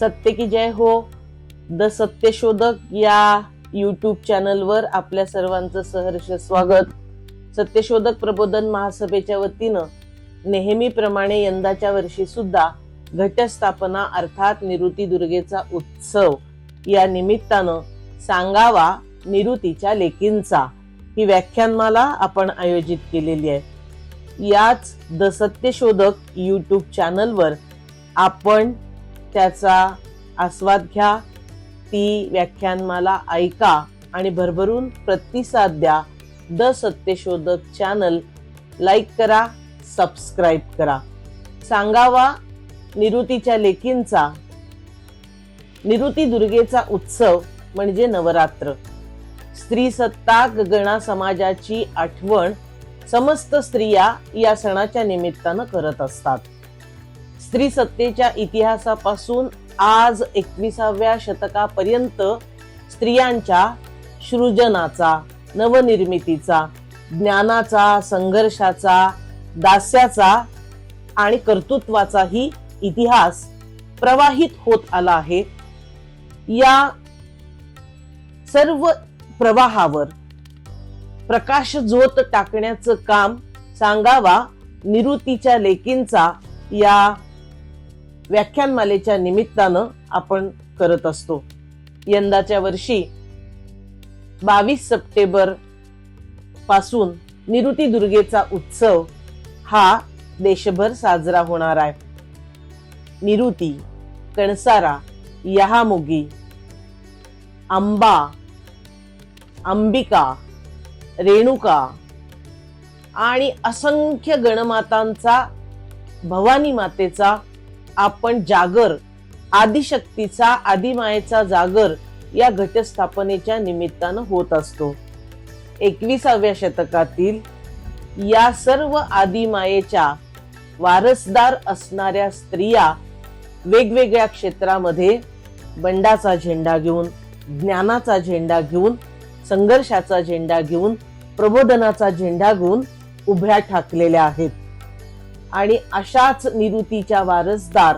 सत्य की जय हो. द सत्यशोधक या युट्यूब चॅनलवर आपल्या सर्वांचं सहर्ष स्वागत. सत्यशोधक प्रबोधन महासभेच्या वतीनं नेहमीप्रमाणे यंदाच्या वर्षी सुद्धा घटस्थापना अर्थात निरुती दुर्गेचा उत्सव या निमित्तानं सांगावा निरुतीच्या लेकींचा. ही व्याख्यानमाला आपण आयोजित केलेली आहे. याच द सत्यशोधक यूट्यूब चॅनलवर आपण त्याचा आस्वाद घ्या. ती व्याख्यानमाला ऐका आणि भरभरून प्रतिसाद द्या. द सत्यशोधक चॅनल लाईक करा सबस्क्राईब करा. सांगावा निरुतीच्या लेकींचा निरुती दुर्गेचा उत्सव म्हणजे नवरात्र. स्त्रीसत्ताक गणा समाजाची आठवण समस्त स्त्रिया या सणाच्या निमित्तानं करत असतात. स्त्री सत्तेच्या इतिहासापासून आज एकविसाव्या शतकापर्यंत स्त्रियांच्या सृजनाचा नवनिर्मितीचा ज्ञानाचा संघर्षाचा दास्याचा आणि कर्तृत्वाचाही इतिहास प्रवाहित होत आला आहे. या सर्व प्रवाहावर प्रकाशजोत टाकण्याचं काम सांगावा निरुतीच्या लेकींचा या व्याख्यानमालेच्या निमित्तानं आपण करत असतो. यंदाच्या वर्षी बावीस सप्टेंबरपासून निरुती दुर्गेचा उत्सव हा देशभर साजरा होणार आहे. निरुती कणसारा यहामुगी आंबा अंबिका रेणुका आणि असंख्य गणमातांचा भवानी मातेचा आपण जागर आदिशक्तीचा आदिमायेचा जागर या घटस्थापनेच्या निमित्तानं होत असतो. एकविसाव्या शतकातील या सर्व आदिमायेच्या वारसदार असणाऱ्या स्त्रिया वेगवेगळ्या क्षेत्रामध्ये बंडाचा झेंडा घेऊन ज्ञानाचा झेंडा घेऊन संघर्षाचा झेंडा घेऊन प्रबोधनाचा झेंडा घेऊन उभ्या ठाकलेल्या आहेत. आणि अशाच निरुतीच्या वारसदार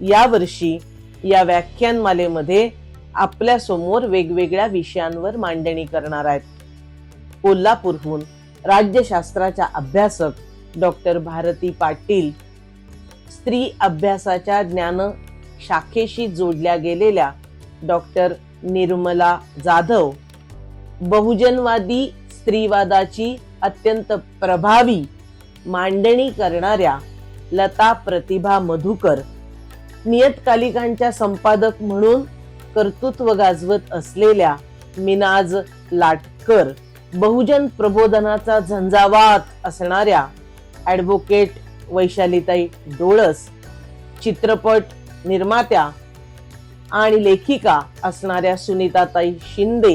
यावर्षी या व्याख्यानमालेमध्ये आपल्यासमोर वेगवेगळ्या विषयांवर मांडणी करणार आहेत. कोल्हापूरहून राज्यशास्त्राच्या अभ्यासक डॉक्टर भारती पाटील स्त्री अभ्यासाच्या ज्ञान शाखेशी जोडल्या गेलेल्या डॉक्टर निर्मला जाधव बहुजनवादी स्त्रीवादाची अत्यंत प्रभावी मांडणी करणाऱ्या लता प्रतिभा मधुकर नियतकालिकांच्या संपादक म्हणून कर्तृत्व गाजवत असलेल्या मिनाज लाटकर बहुजन प्रबोधनाचा झंझावात असणाऱ्या ॲडव्होकेट वैशालीताई डोळस चित्रपट निर्मात्या आणि लेखिका असणाऱ्या सुनीताताई शिंदे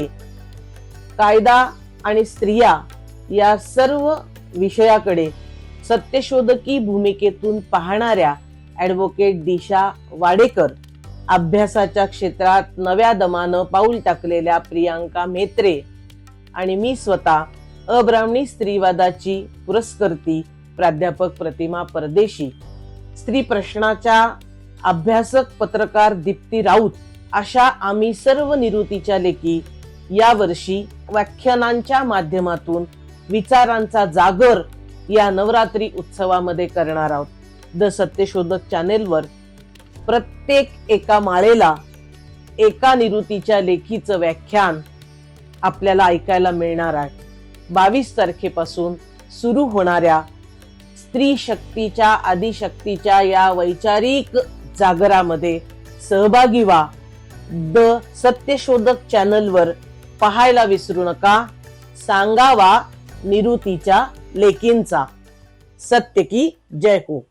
कायदा आणि स्त्रिया या सर्व विषयाकडे सत्यशोधकी भूमिकेतून पाहणाऱ्या ॲडव्होकेट दिशा वाडेकर अभ्यासाच्या क्षेत्रात नव्या दमानं पाऊल टाकलेल्या प्रियांका मेत्रे आणि मी स्वतः अब्राह्मणी स्त्रीवादाची पुरस्कर्ती प्राध्यापक प्रतिमा परदेशी. स्त्री प्रश्नाच्या अभ्यासक पत्रकार दीप्ती राऊत अशा आम्ही सर्व निरुतीच्या लेखी यावर्षी व्याख्यानांच्या माध्यमातून विचारांचा जागर या नवरात्री उत्सवामध्ये करणार आहोत. द सत्यशोधक चॅनेलवर प्रत्येक एका माळेला एका निवृत्तीच्या लेखीचं व्याख्यान आपल्याला ऐकायला मिळणार आहे. बावीस तारखेपासून सुरू होणाऱ्या स्त्री शक्तीच्या आदिशक्तीच्या या वैचारिक जागरामध्ये सहभागी व्हा. द सत्यशोधक चॅनलवर पाहायला विसरू नका. सांगावा निरुतीच्या लेकींचा सत्य की जय हो.